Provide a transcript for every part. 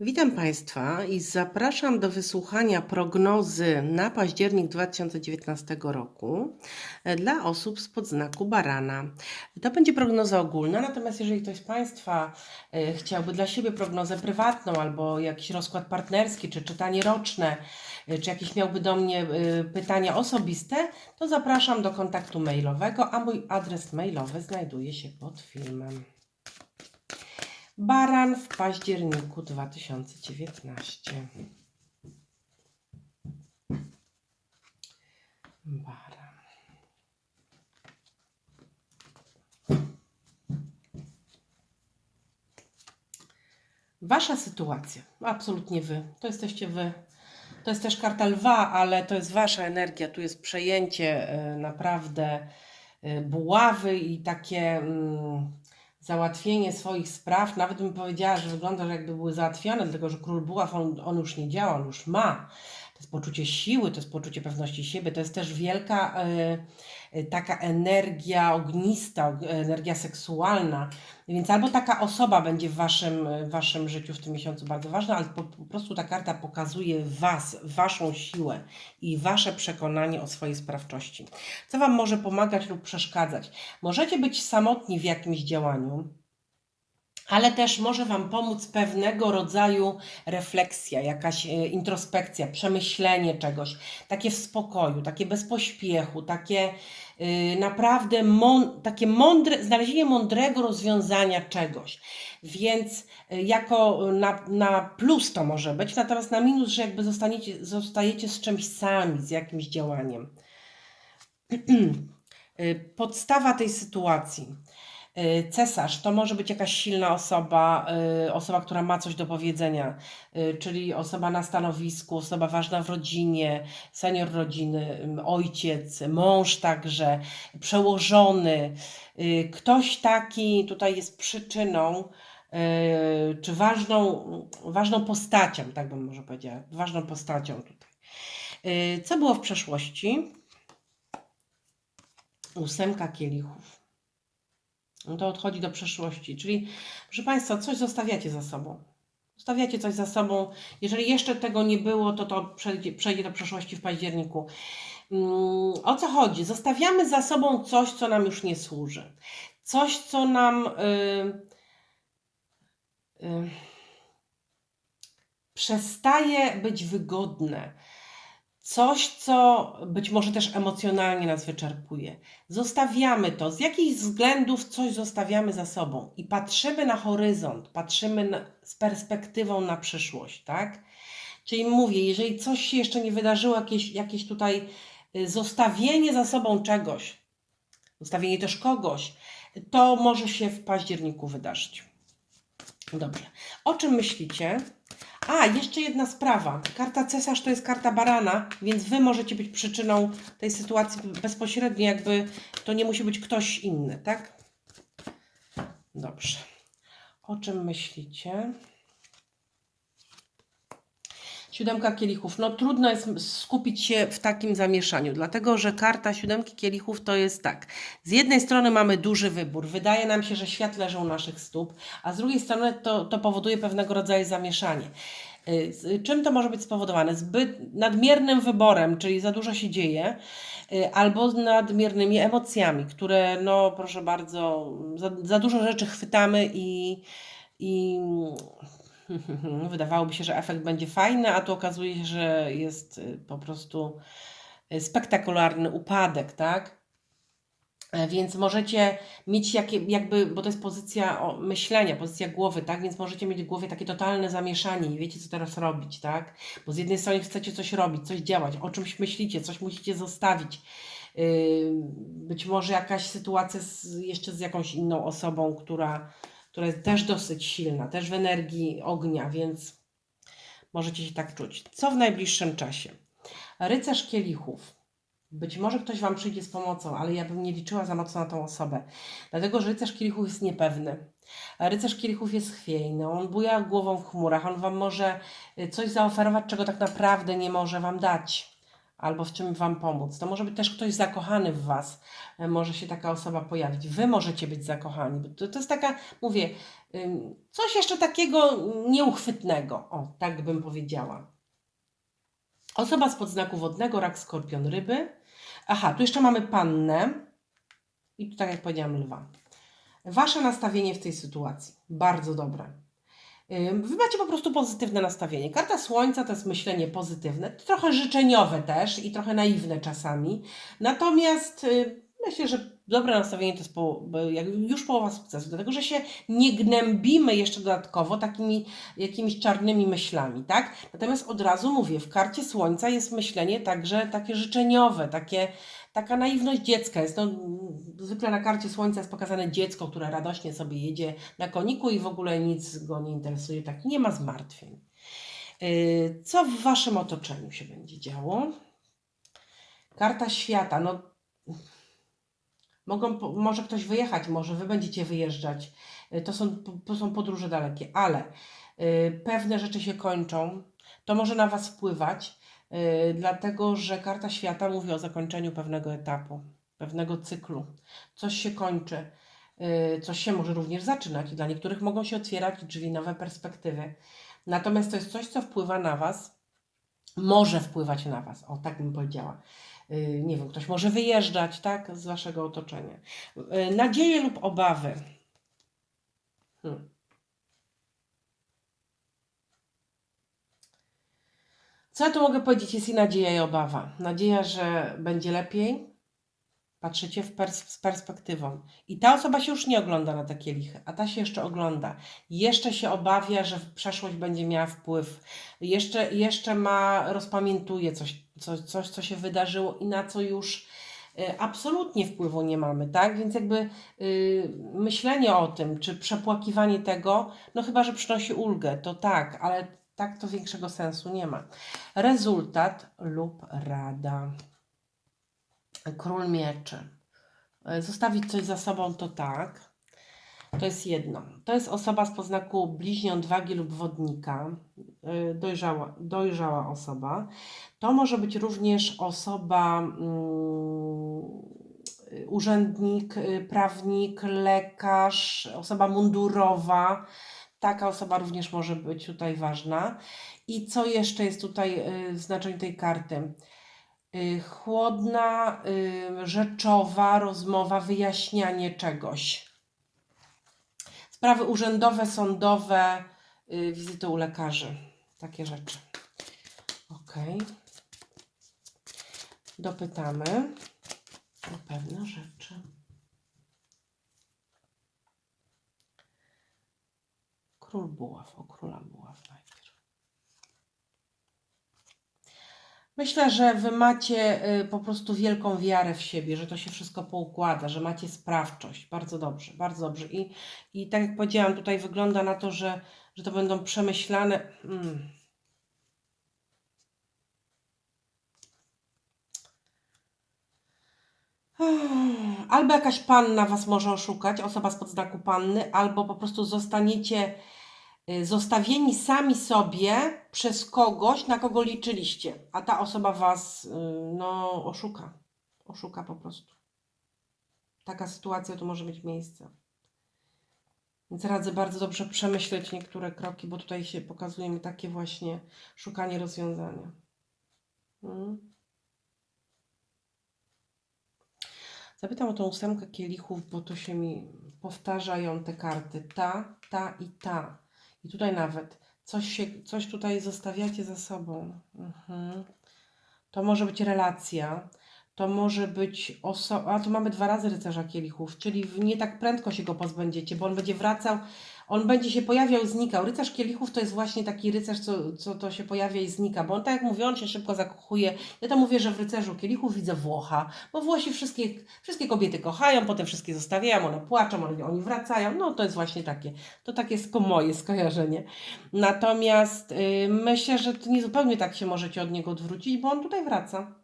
Witam Państwa i zapraszam do wysłuchania prognozy na październik 2019 roku e, dla osób z podznaku barana. To będzie prognoza ogólna, natomiast jeżeli ktoś z Państwa e, chciałby dla siebie prognozę prywatną albo jakiś rozkład partnerski, czy czytanie roczne, e, czy jakieś miałby do mnie pytania osobiste, to zapraszam do kontaktu mailowego, a mój adres mailowy znajduje się pod filmem. Baran w październiku 2019. Baran. Wasza sytuacja, absolutnie wy. To jesteście wy. To jest też karta lwa, ale to jest wasza energia. Tu jest przejęcie e, naprawdę e, buławy i takie mm, załatwienie swoich spraw. Nawet bym powiedziała, że wygląda, że jakby były załatwione, dlatego że król buław, on, on już nie działa, on już ma. To jest poczucie siły, to jest poczucie pewności siebie, to jest też wielka e, taka energia ognista, og- energia seksualna. Więc albo taka osoba będzie w waszym, w waszym życiu w tym miesiącu bardzo ważna, ale po, po prostu ta karta pokazuje was, waszą siłę i wasze przekonanie o swojej sprawczości. Co wam może pomagać lub przeszkadzać? Możecie być samotni w jakimś działaniu, ale też może Wam pomóc pewnego rodzaju refleksja, jakaś e, introspekcja, przemyślenie czegoś, takie w spokoju, takie bez pośpiechu, takie y, naprawdę takie mądre, znalezienie mądrego rozwiązania czegoś. Więc y, jako na, na plus to może być, natomiast na minus, że jakby zostaniecie, zostajecie z czymś sami, z jakimś działaniem. Y, Podstawa tej sytuacji. Y, Cesarz to może być jakaś silna osoba, y, osoba, która ma coś do powiedzenia, y, czyli osoba na stanowisku, osoba ważna w rodzinie, senior rodziny, ojciec, mąż także, przełożony. Ktoś taki tutaj jest przyczyną, czy ważną, ważną postacią, tak bym może powiedziała, ważną postacią tutaj. Co było w przeszłości? Ósemka kielichów. No to odchodzi do przeszłości. Czyli, proszę Państwa, coś zostawiacie za sobą. Zostawiacie coś za sobą. Jeżeli jeszcze tego nie było, to to przejdzie, przejdzie do przeszłości w październiku. Mm, O co chodzi? Zostawiamy za sobą coś, co nam już nie służy. Coś, co nam y, y, przestaje być wygodne. Coś, co być może też emocjonalnie nas wyczerpuje. Zostawiamy to. Z jakichś względów coś zostawiamy za sobą i patrzymy na horyzont, patrzymy na, z perspektywą na przyszłość, tak? Czyli mówię, jeżeli coś się jeszcze nie wydarzyło, jakieś, jakieś tutaj y, zostawienie za sobą czegoś, zostawienie też kogoś, to może się w październiku wydarzyć. Dobrze. O czym myślicie? A, jeszcze jedna sprawa. Karta cesarz to jest karta barana, więc wy możecie być przyczyną tej sytuacji bezpośrednio, jakby to nie musi być ktoś inny, tak? Dobrze. O czym myślicie? Siódemka kielichów. No trudno jest skupić się w takim zamieszaniu, dlatego że karta siódemki kielichów to jest tak. Z jednej strony mamy duży wybór. Wydaje nam się, że świat leży u naszych stóp, a z drugiej strony to, to powoduje pewnego rodzaju zamieszanie. Y, Czym to może być spowodowane? Zbyt nadmiernym wyborem, czyli za dużo się dzieje, y, albo nadmiernymi emocjami, które, no proszę bardzo, za, za dużo rzeczy chwytamy i, i wydawałoby się, że efekt będzie fajny, a tu okazuje się, że jest y, po prostu y, spektakularny upadek, tak? E, Więc możecie mieć jakie, jakby, bo to jest pozycja myślenia, pozycja głowy, tak? Więc możecie mieć w głowie takie totalne zamieszanie, nie wiecie, co teraz robić, tak? Bo z jednej strony chcecie coś robić, coś działać, o czymś myślicie, coś musicie zostawić. Yy, Być może jakaś sytuacja z, jeszcze z jakąś inną osobą, która, która jest też dosyć silna, też w energii ognia, więc możecie się tak czuć. Co w najbliższym czasie? Rycerz kielichów. Być może ktoś Wam przyjdzie z pomocą, ale ja bym nie liczyła za mocno na tą osobę. Dlatego, że rycerz kielichów jest niepewny. Rycerz kielichów jest chwiejny, on buja głową w chmurach, on Wam może y, coś zaoferować, czego tak naprawdę nie może Wam dać. Albo w czym Wam pomóc. To może być też ktoś zakochany w Was, e, może się taka osoba pojawić. Wy możecie być zakochani. To, to jest taka, mówię, coś jeszcze takiego nieuchwytnego. O, tak bym powiedziała. Osoba z podznaku wodnego, rak, skorpion, ryby. Aha, tu jeszcze mamy pannę. I tu, tak jak powiedziałam, lwa. Wasze nastawienie w tej sytuacji bardzo dobre. Wy macie po prostu pozytywne nastawienie. Karta Słońca to jest myślenie pozytywne, trochę życzeniowe też i trochę naiwne czasami. Natomiast y, myślę, że dobre nastawienie to jest po, już połowa sukcesu, dlatego że się nie gnębimy jeszcze dodatkowo takimi jakimiś czarnymi myślami, tak? Natomiast od razu mówię, w karcie Słońca jest myślenie także takie życzeniowe, takie, taka naiwność dziecka. Jest no, zwykle na karcie Słońca jest pokazane dziecko, które radośnie sobie jedzie na koniku i w ogóle nic go nie interesuje, tak nie ma zmartwień. Yy, Co w Waszym otoczeniu się będzie działo? Karta świata, no mogą, może ktoś wyjechać, może Wy będziecie wyjeżdżać. Yy, To są, to są podróże dalekie, ale yy, pewne rzeczy się kończą. To może na Was wpływać, dlatego że karta świata mówi o zakończeniu pewnego etapu, pewnego cyklu. Coś się kończy, yy, coś się może również zaczynać. i Dla niektórych mogą się otwierać drzwi, nowe perspektywy. Natomiast to jest coś, co wpływa na Was, może wpływać na Was. O, tak bym powiedziała. Yy, Nie wiem, ktoś może wyjeżdżać, tak, z Waszego otoczenia. Nadzieje lub obawy. Hmm. Co ja tu mogę powiedzieć? Jest i nadzieja, i obawa. Nadzieja, że będzie lepiej. Patrzycie w pers- z perspektywą. I ta osoba się już nie ogląda na takie lichy, a ta się jeszcze ogląda. Jeszcze się obawia, że przeszłość będzie miała wpływ. Jeszcze, jeszcze ma, rozpamiętuje coś, coś, coś, co się wydarzyło i na co już y, absolutnie wpływu nie mamy, tak? Więc jakby y, myślenie o tym, czy przepłakiwanie tego, no chyba, że przynosi ulgę, to tak, ale tak to większego sensu nie ma. Rezultat lub rada. Król mieczy. Zostawić coś za sobą to tak. To jest jedno. To jest osoba z poznaku bliźniąt wagi lub wodnika. E, Dojrzała, dojrzała osoba. To może być również osoba, mm, urzędnik, y, prawnik, lekarz, osoba mundurowa. Taka osoba również może być tutaj ważna. I co jeszcze jest tutaj y, w znaczeniu tej karty? y, chłodna, y, rzeczowa rozmowa, wyjaśnianie czegoś. Sprawy urzędowe, sądowe, wizyty u lekarzy, takie rzeczy. Ok. Dopytamy o pewne rzeczy. Król buław, o króla buław najpierw. Myślę, że wy macie y, po prostu wielką wiarę w siebie, że to się wszystko poukłada, że macie sprawczość. Bardzo dobrze, bardzo dobrze. I, i tak jak powiedziałam, tutaj wygląda na to, że, że to będą przemyślane. Mm. Albo jakaś panna was może oszukać, osoba z podznaku panny, albo po prostu zostaniecie zostawieni sami sobie przez kogoś, na kogo liczyliście, a ta osoba was y, no, oszuka. Oszuka po prostu. Taka sytuacja tu może mieć miejsce. Więc radzę bardzo dobrze przemyśleć niektóre kroki, bo tutaj się pokazuje mi takie właśnie szukanie rozwiązania. Mm. Zapytam o tą ósemkę kielichów, bo tu się mi powtarzają te karty. Ta, ta i ta. I tutaj nawet coś, się, coś tutaj zostawiacie za sobą. Mhm. To może być relacja. To może być osoba. A tu mamy dwa razy rycerza kielichów, czyli nie tak prędko się go pozbędziecie, bo on będzie wracał, on będzie się pojawiał, znikał. Rycerz kielichów to jest właśnie taki rycerz, co, co to się pojawia i znika, bo on tak jak mówię, on się szybko zakochuje. Ja to mówię, że w rycerzu kielichów widzę Włocha, bo Włosi wszystkie, wszystkie kobiety kochają, potem wszystkie zostawiają, one płaczą, one, oni wracają. No to jest właśnie takie, to takie jest moje skojarzenie. Natomiast y, myślę, że to nie zupełnie tak się możecie od niego odwrócić, bo on tutaj wraca.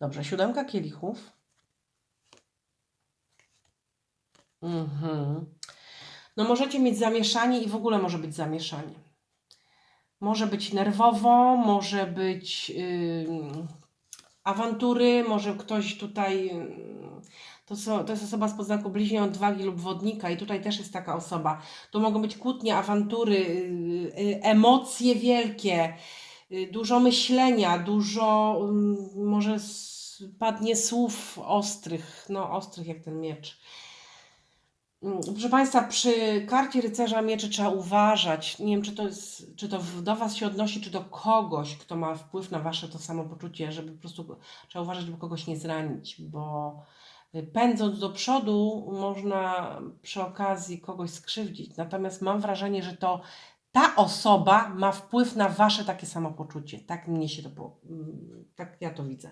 Dobrze, siódemka kielichów. Mhm. No możecie mieć zamieszanie i w ogóle może być zamieszanie. Może być nerwowo, może być ym, awantury, może ktoś tutaj. ym, To, są, to jest osoba z podznaku bliźnia odwagi lub wodnika, i tutaj też jest taka osoba. To mogą być kłótnie, awantury, y, y, emocje wielkie, y, dużo myślenia, dużo ym, może padnie słów ostrych, no ostrych jak ten miecz. Mm, Proszę Państwa, przy karcie rycerza mieczy trzeba uważać. Nie wiem, czy to, jest, czy to do Was się odnosi, czy do kogoś, kto ma wpływ na Wasze to samopoczucie, żeby po prostu trzeba uważać, żeby kogoś nie zranić, bo y, pędząc do przodu można przy okazji kogoś skrzywdzić. Natomiast mam wrażenie, że to ta osoba ma wpływ na Wasze takie samopoczucie. Tak mnie się to, mm, tak ja to widzę.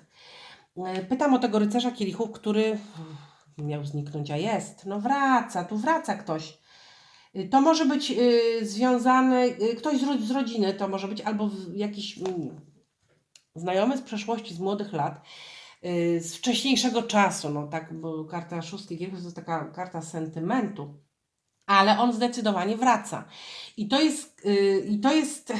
Y, Pytam o tego rycerza kielichów, który miał zniknąć, a jest. No wraca, tu wraca ktoś. Y, To może być y, y, ktoś z, ro- z rodziny, to może być albo jakiś mm, znajomy z przeszłości, z młodych lat, y, z wcześniejszego czasu, no tak, bo karta szóstki kielichów to taka karta sentymentu, ale on zdecydowanie wraca. I to jest, y, i to jest,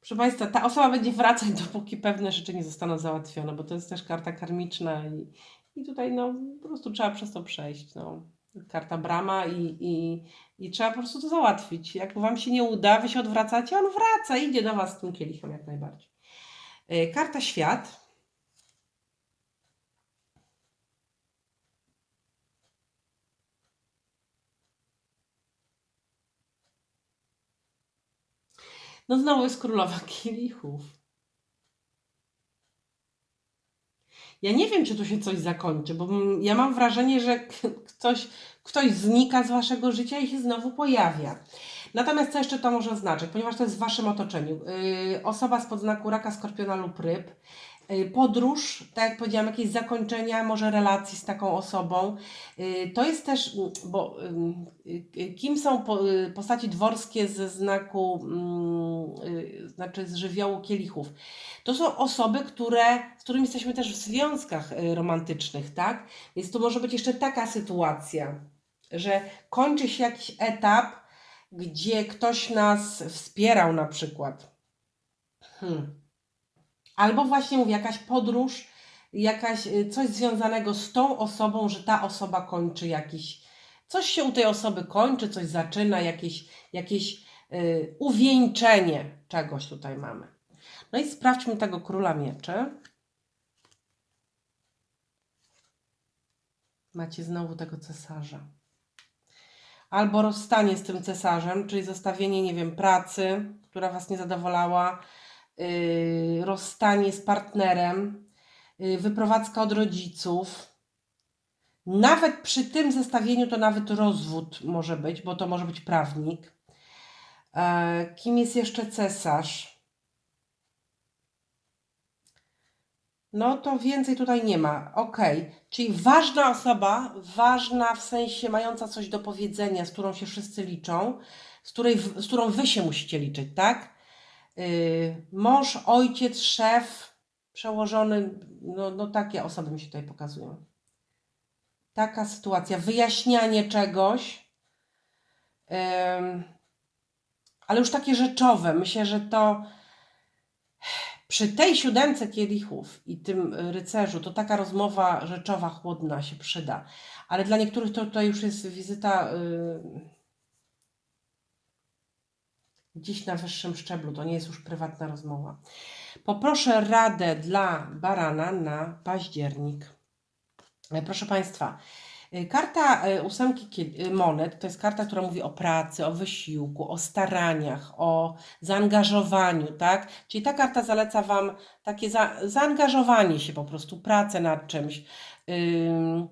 proszę Państwa, ta osoba będzie wracać, dopóki pewne rzeczy nie zostaną załatwione, bo to jest też karta karmiczna i, i tutaj no po prostu trzeba przez to przejść, no. Karta brama i, i, i trzeba po prostu to załatwić. Jak Wam się nie uda, Wy się odwracacie, on wraca, idzie do Was z tym kielichem jak najbardziej. Y, Karta świat. No znowu jest królowa kielichów. Ja nie wiem, czy tu się coś zakończy, bo ja mam wrażenie, że ktoś, ktoś znika z waszego życia i się znowu pojawia. Natomiast co jeszcze to może oznaczać? Ponieważ to jest w waszym otoczeniu. Yy, osoba z podznaku raka, skorpiona lub ryb. Yy, podróż, tak jak powiedziałam, jakieś zakończenia, może relacji z taką osobą. Yy, to jest też, bo yy, kim są po, postaci dworskie ze znaku, mm, znaczy z żywiołu kielichów? To są osoby, które, z którymi jesteśmy też w związkach y, romantycznych, tak? Więc to może być jeszcze taka sytuacja, że kończy się jakiś etap, gdzie ktoś nas wspierał na przykład. Hmm. Albo właśnie mówię, jakaś podróż, jakaś, y, coś związanego z tą osobą, że ta osoba kończy jakiś, coś się u tej osoby kończy, coś zaczyna, jakieś, jakieś y, uwieńczenie czegoś tutaj mamy. No i sprawdźmy tego króla mieczy. Macie znowu tego cesarza. Albo rozstanie z tym cesarzem, czyli zostawienie, nie wiem, pracy, która Was nie zadowalała, yy, rozstanie z partnerem, yy, wyprowadzka od rodziców. Nawet przy tym zestawieniu to nawet rozwód może być, bo to może być prawnik. E, kim jest jeszcze cesarz? No to więcej tutaj nie ma. Okej, czyli ważna osoba, ważna w sensie mająca coś do powiedzenia, z którą się wszyscy liczą, z, której, z którą wy się musicie liczyć, tak? Yy, mąż, ojciec, szef, przełożony, no, no takie osoby mi się tutaj pokazują. Taka sytuacja, wyjaśnianie czegoś, ale już takie rzeczowe. Myślę, że to przy tej siódemce kielichów i tym y, rycerzu, to taka rozmowa rzeczowa, chłodna się przyda. Ale dla niektórych to tutaj już jest wizyta y, gdzieś na wyższym szczeblu, to nie jest już prywatna rozmowa. Poproszę radę dla barana na październik. E, Proszę Państwa, y, karta y, ósemki monet to jest karta, która mówi o pracy, o wysiłku, o staraniach, o zaangażowaniu, tak? Czyli ta karta zaleca Wam takie za, zaangażowanie się po prostu, pracę nad czymś. Ym,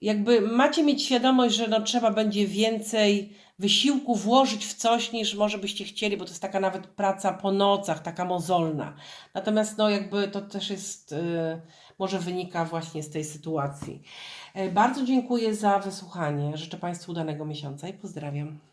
jakby macie mieć świadomość, że no, trzeba będzie więcej wysiłku włożyć w coś, niż może byście chcieli, bo to jest taka nawet praca po nocach, taka mozolna. Natomiast no jakby to też jest, y, może wynika właśnie z tej sytuacji. E, Bardzo dziękuję za wysłuchanie. Życzę Państwu udanego miesiąca i pozdrawiam.